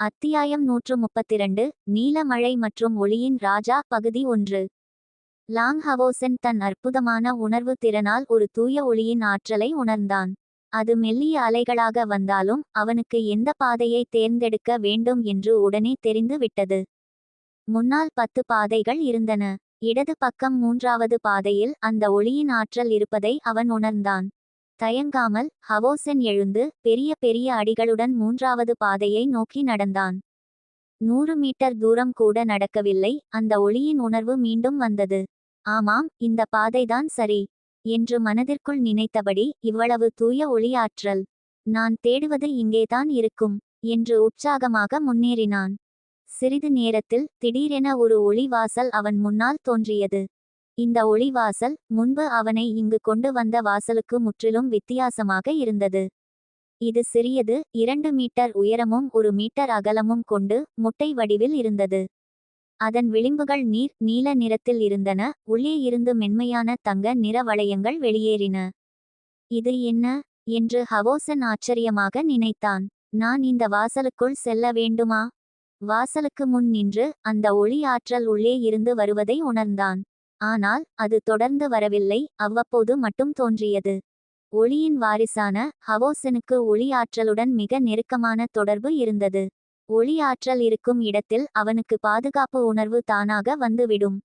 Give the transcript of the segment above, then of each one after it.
அத்தியாயம் நூற்று முப்பத்திரண்டு நீலமழை மற்றும் ஒளியின் ராஜா பகுதி ஒன்று. லாங் ஹவோசன் தன் அற்புதமான உணர்வு திறனால் ஒரு தூய ஒளியின் ஆற்றலை உணர்ந்தான். அது மெல்லிய அலைகளாக வந்தாலும் அவனுக்கு எந்த பாதையை தேர்ந்தெடுக்க வேண்டும் என்று உடனே தெரிந்து விட்டது. முன்னால் பத்து பாதைகள் இருந்தன. இடது பக்கம் மூன்றாவது பாதையில் அந்த ஒளியின் ஆற்றல் இருப்பதை அவன் உணர்ந்தான். தயங்காமல் ஹவோசென் எழுந்து பெரிய பெரிய அடிகளுடன் மூன்றாவது பாதையை நோக்கி நடந்தான். நூறு மீட்டர் தூரம் கூட நடக்கவில்லை. அந்த ஒளியின் உணர்வு மீண்டும் வந்தது. ஆமாம் இந்த பாதைதான் சரி என்று மனதிற்குள் நினைத்தபடி இவ்வளவு தூய ஒளி ஆற்றல் நான் தேடுவது இங்கேதான் இருக்கும் என்று உற்சாகமாக முன்னேறினான். சிறிது நேரத்தில் திடீரென ஒரு ஒளி வாசல் அவன் முன்னால் தோன்றியது. இந்த ஒளிவாசல் முன்பு அவனை இங்கு கொண்டு வந்த வாசலுக்கு முற்றிலும் வித்தியாசமாக இருந்தது. இது சிறியது இரண்டு மீட்டர் உயரமும் ஒரு மீட்டர் அகலமும் கொண்டு முட்டை வடிவில் இருந்தது. அதன் விளிம்புகள் நீர் நீல நிறத்தில் இருந்தன உள்ளே இருந்து மென்மையான தங்க நிற வளையங்கள் வெளியேறின. இது என்ன? என்று ஹவோசன் ஆச்சரியமாக நினைத்தான். நான் இந்த வாசலுக்குள் செல்ல வேண்டுமா? வாசலுக்கு முன் நின்று அந்த ஒளி ஆற்றல் உள்ளே இருந்து வருவதை உணர்ந்தான். ஆனால் அது தொடர்ந்து வரவில்லை அவ்வப்போது மட்டும் தோன்றியது. ஒளியின் வாரிசான ஹவோசனுக்கு ஒளி ஆற்றலுடன் மிக நெருக்கமான தொடர்பு இருந்தது. ஒளி ஆற்றல் இருக்கும் இடத்தில் அவனுக்கு பாதுகாப்பு உணர்வு தானாக வந்துவிடும்.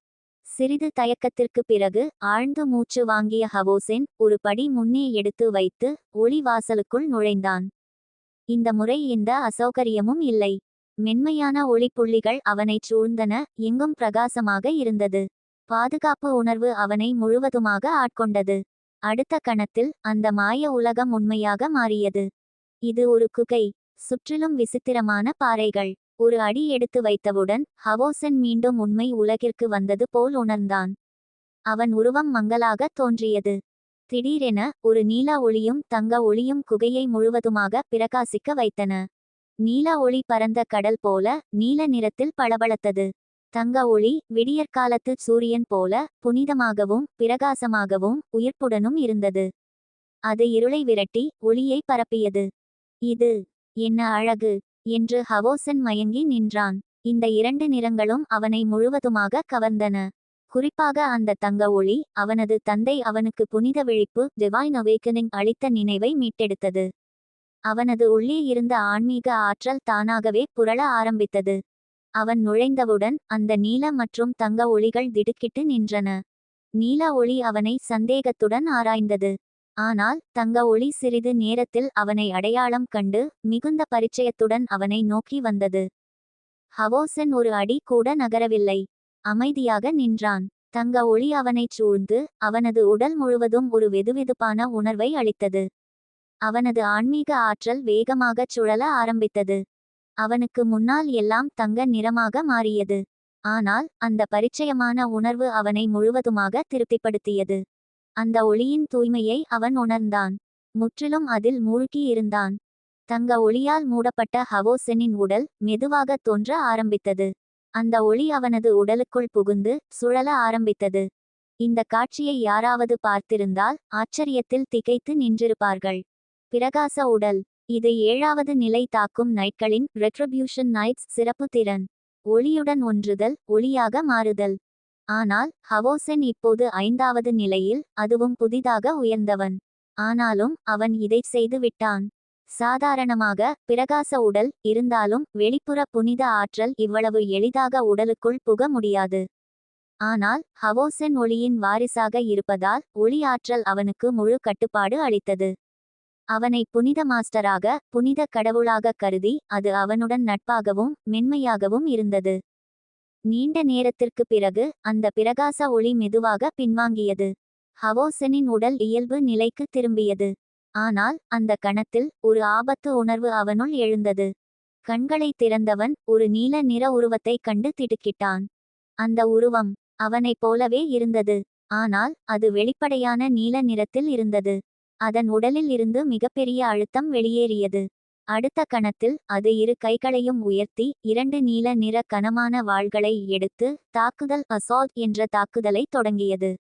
சிறிது தயக்கத்திற்கு பிறகு ஆழ்ந்து மூச்சு வாங்கிய ஹவோசென் ஒரு படி முன்னே எடுத்து வைத்து ஒளி வாசலுக்குள் நுழைந்தான். இந்த முறை இந்த அசௌகரியமும் இல்லை. மென்மையான ஒளிப்புள்ளிகள் அவனைச் சூழ்ந்தன எங்கும் பிரகாசமாக இருந்தது. பாதுகாப்பு உணர்வு அவனை முழுவதுமாக ஆட்கொண்டது. அடுத்த கணத்தில் அந்த மாய உலகம் உண்மையாக மாறியது. இது ஒரு குகை சுற்றிலும் விசித்திரமான பாறைகள். ஒரு அடி எடுத்து வைத்தவுடன் ஹவோசன் மீண்டும் உண்மை உலகிற்கு வந்தது போல் உணர்ந்தான். அவன் உருவம் மங்கலாக தோன்றியது. திடீரென ஒரு நீல ஒளியும் தங்க ஒளியும் குகையை முழுவதுமாக பிரகாசிக்க வைத்தன. நீல ஒளி பரந்த கடல் போல நீல நிறத்தில் பளபளத்தது. தங்க ஒளி விடியற்காலத்து சூரியன் போல புனிதமாகவும் பிரகாசமாகவும் உயிர்ப்புடனும் இருந்தது. அது இருளை விரட்டி ஒளியை பரப்பியது. இது என்ன அழகு என்று ஹவோசன் மயங்கி நின்றான். இந்த இரண்டு நிறங்களும் அவனை முழுவதுமாக கவர்ந்தன. குறிப்பாக அந்த தங்க ஒளி அவனது தந்தை அவனுக்கு புனித விழிப்பு டிவைன் அவேக்கனிங் அளித்த நினைவை மீட்டெடுத்தது. அவனது உள்ளே இருந்த ஆன்மீக ஆற்றல் தானாகவே புரள ஆரம்பித்தது. அவன் நுழைந்தவுடன் அந்த நீல மற்றும் தங்க ஒளிகள் திடுக்கிட்டு நின்றன. நீல ஒளி அவனை சந்தேகத்துடன் ஆராய்ந்தது. ஆனால் தங்க ஒளி சிறிது நேரத்தில் அவனை அடையாளம் கண்டு மிகுந்த பரிச்சயத்துடன் அவனை நோக்கி வந்தது. ஹவோசன் ஒரு அடி கூட நகரவில்லை. அமைதியாக நின்றான். தங்க ஒளி அவனைச் சூழ்ந்து அவனது உடல் முழுவதும் ஒரு வெதுவெதுப்பான உணர்வை அளித்தது. அவனது ஆன்மீக ஆற்றல் வேகமாகச் சுழல ஆரம்பித்தது. அவனுக்கு முன்னால் எல்லாம் தங்க நிறமாக மாறியது. ஆனால் அந்த பரிச்சயமான உணர்வு அவனை முழுவதுமாக திருப்திப்படுத்தியது. அந்த ஒளியின் தூய்மையை அவன் உணர்ந்தான். முற்றிலும் அதில் மூழ்கி இருந்தான். தங்க ஒளியால் மூடப்பட்ட ஹவோசெனின் உடல் மெதுவாக தோன்ற ஆரம்பித்தது. அந்த ஒளி அவனது உடலுக்குள் புகுந்து சுழல ஆரம்பித்தது. இந்த காட்சியை யாராவது பார்த்திருந்தால் ஆச்சரியத்தில் திகைத்து நின்றிருப்பார்கள். பிரகாச உடல். இது ஏழாவது நிலை தாக்கும் நைட்களின் ரெட்ரிபியூஷன் நைட்ஸ் சிறப்பு திறன். ஒளியுடன் ஒன்றுதல் ஒளியாக மாறுதல். ஆனால் ஹவோசென் இப்போது ஐந்தாவது நிலையில் அதுவும் புதிதாக உயர்ந்தவன். ஆனாலும் அவன் இதை செய்து விட்டான். சாதாரணமாக பிரகாச உடல் இருந்தாலும் வெளிப்புற புனித ஆற்றல் இவ்வளவு எளிதாக உடலுக்குள் புக முடியாது. ஆனால் ஹவோசென் ஒளியின் வாரிசாக இருப்பதால் ஒளி ஆற்றல் அவனுக்கு முழு கட்டுப்பாடு அளித்தது. அவனை புனித மாஸ்டராக புனித கடவுளாக கருதி அது அவனுடன் நட்பாகவும் மென்மையாகவும் இருந்தது. நீண்ட நேரத்திற்கு பிறகு அந்த பிரகாச ஒளி மெதுவாக பின்வாங்கியது. ஹவோசனின் உடல் இயல்பு நிலைக்கு திரும்பியது. ஆனால் அந்த கணத்தில் ஒரு ஆபத்து உணர்வு அவனுள் எழுந்தது. கண்களை திறந்தவன் ஒரு நீல நிற உருவத்தைக் கண்டு திடுக்கிட்டான். அந்த உருவம் அவனைப் போலவே இருந்தது. ஆனால் அது வெளிப்படையான நீல நிறத்தில் இருந்தது. அதன் உடலில் இருந்து மிகப்பெரிய அழுத்தம் வெளியேறியது. அடுத்த கணத்தில் அது இரு கைகளையும் உயர்த்தி இரண்டு நீல நிற கனமான வாள்களை எடுத்து தாக்குதல் அசால்ட் என்ற தாக்குதலை தொடங்கியது.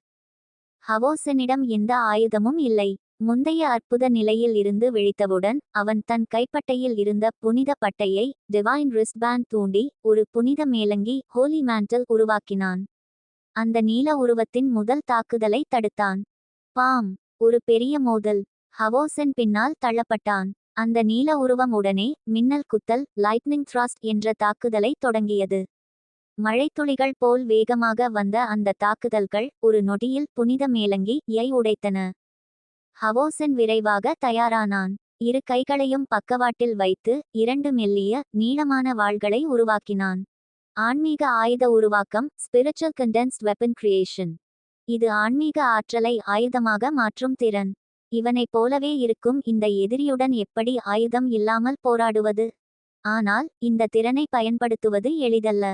ஹவோசனிடம் எந்த ஆயுதமும் இல்லை. முந்தைய அற்புத நிலையில் இருந்து விழித்தவுடன் அவன் தன் கைப்பட்டையில் இருந்த புனித பட்டையை டிவைன் ரிஸ்ட்பேண்ட் தூண்டி ஒரு புனித மேலங்கி ஹோலி மேண்டல் உருவாக்கினான். அந்த நீல உருவத்தின் முதல் தாக்குதலை தடுத்தான். பாம்! ஒரு பெரிய மோதல். ஹவோசன் பின்னால் தள்ளப்பட்டான். அந்த நீல உருவம் உடனே மின்னல் குத்தல் லைட்னிங் த்ராஸ்ட் என்ற தாக்குதலை தொடங்கியது. மழைத்துளிகள் போல் வேகமாக வந்த அந்த தாக்குதல்கள் ஒரு நொடியில் புனித மேலங்கி யை உடைத்தன. ஹவோசன் விரைவாக தயாரானான். இரு கைகளையும் பக்கவாட்டில் வைத்து இரண்டு மெல்லிய நீளமான வாள்களை உருவாக்கினான். ஆன்மீக ஆயுத உருவாக்கம் ஸ்பிரிச்சுவல் கண்டென்ஸ்ட் வெப்பன் கிரியேஷன் இது ஆன்மீக ஆற்றலை ஆயுதமாக மாற்றும் திறன். இவனைப் போலவே இருக்கும் இந்த எதிரியுடன் எப்படி ஆயுதம் இல்லாமல் போராடுவது? ஆனால் இந்த திறனை பயன்படுத்துவது எளிதல்ல.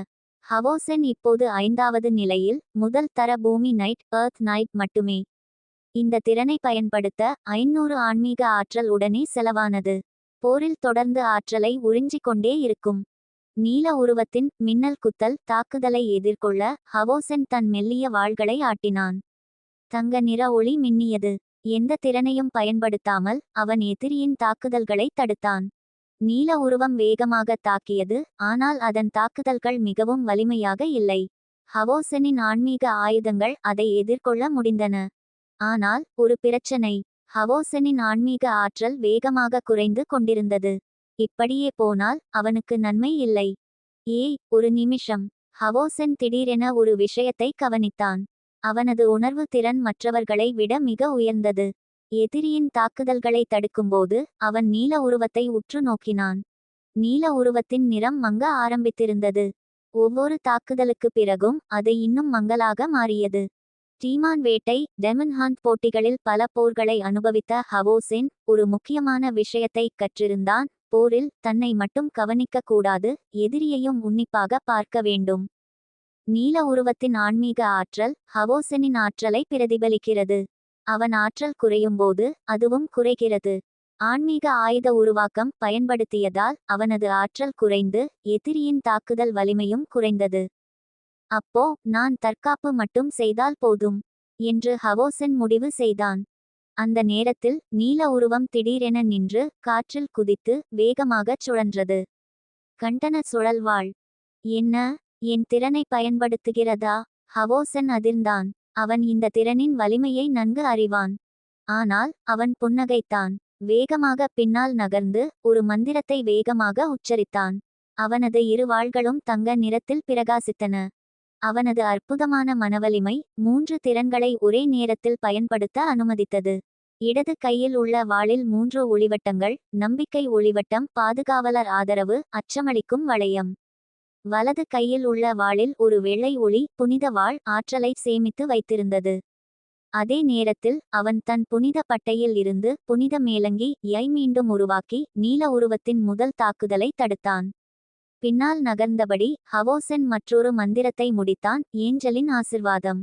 ஹவோசென் இப்போது ஐந்தாவது நிலையில் முதல் தர பூமி நைட் எர்த் நைட் மட்டுமே. இந்த திறனை பயன்படுத்த ஐநூறு ஆன்மீக ஆற்றல் உடனே செலவானது. போரில் தொடர்ந்து ஆற்றலை உறிஞ்சிக் கொண்டே இருக்கும். நீல உருவத்தின் மின்னல் குத்தல் தாக்குதலை எதிர்கொள்ள ஹவோசென் தன் மெல்லிய வாள்களை ஆட்டினான். தங்க நிற ஒளி மின்னியது. எந்த திறனையும் பயன்படுத்தாமல் அவன் எதிரியின் தாக்குதல்களை தடுத்தான். நீல உருவம் வேகமாக தாக்கியது ஆனால் அதன் தாக்குதல்கள் மிகவும் வலிமையாக இல்லை. ஹவோசெனின் ஆன்மீக ஆயுதங்கள் அதை எதிர்கொள்ள முடிந்தன. ஆனால் ஒரு பிரச்சனை. ஹவோசனின் ஆன்மீக ஆற்றல் வேகமாக குறைந்து கொண்டிருந்தது. இப்படியே போனால் அவனுக்கு நன்மை இல்லை. ஏய் ஒரு நிமிஷம். ஹவோசன் திடீரென ஒரு விஷயத்தை கவனித்தான். அவனது உணர்வு திறன் மற்றவர்களை விட மிக உயர்ந்தது. எதிரியின் தாக்குதல்களை தடுக்கும்போது அவன் நீல உருவத்தை உற்று நோக்கினான். நீல உருவத்தின் நிறம் மங்க ஆரம்பித்திருந்தது. ஒவ்வொரு தாக்குதலுக்கு பிறகும் அது இன்னும் மங்கலாக மாறியது. டீமான் வேட்டை டெமன்ஹாண்ட் போட்டிகளில் பல போர்களை அனுபவித்த ஹவோசென் ஒரு முக்கியமான விஷயத்தை கற்றிருந்தான். போரில் தன்னை மட்டும் கவனிக்க கூடாது எதிரியையும் உன்னிப்பாக பார்க்க வேண்டும். நீல உருவத்தின் ஆன்மீக ஆற்றல் ஹவோசெனின் ஆற்றலை பிரதிபலிக்கிறது. அவன் ஆற்றல் குறையும்போது அதுவும் குறைகிறது. ஆன்மீக ஆயுத உருவாக்கம் பயன்படுத்தியதால் அவனது ஆற்றல் குறைந்து எதிரியின் தாக்குதல் வலிமையும் குறைந்தது. அப்போ நான் தற்காப்பு மட்டும் செய்தால் போதும் என்று ஹவோசன் முடிவு செய்தான். அந்த நேரத்தில் நீல உருவம் திடீரென நின்று காற்றில் குதித்து வேகமாகச் சுழன்றது. கண்டன சுழல்வாள். என்ன? என் திறனை பயன்படுத்துகிறதா? ஹவோசன் அதிர்ந்தான். அவன் இந்த திறனின் வலிமையை நன்கு அறிவான். ஆனால் அவன் புன்னகைத்தான். வேகமாக பின்னால் நகர்ந்து ஒரு மந்திரத்தை வேகமாக உச்சரித்தான். அவனது இரு வாள்களும் தங்க நிறத்தில் பிரகாசித்தன. அவனது அற்புதமான மனவலிமை மூன்று திறன்களை ஒரே நேரத்தில் பயன்படுத்த அனுமதித்தது. இடது கையில் உள்ள வாளில் மூன்று ஒளிவட்டங்கள் நம்பிக்கை ஒளிவட்டம் பாதுகாவலர் ஆதரவு அச்சமளிக்கும் வளையம். வலது கையில் உள்ள வாளில் ஒரு வெள்ளை ஒளி புனித வாழ் ஆற்றலை சேமித்து வைத்திருந்தது. அதே நேரத்தில் அவன் தன் புனித பட்டையில் இருந்து புனித மேலங்கி யை மீண்டும் உருவாக்கி நீல உருவத்தின் முதல் தாக்குதலை தடுத்தான். பின்னால் நகர்ந்தபடி ஹவோசென் மற்றொரு மந்திரத்தை முடித்தான் ஏஞ்சலின் ஆசிர்வாதம்.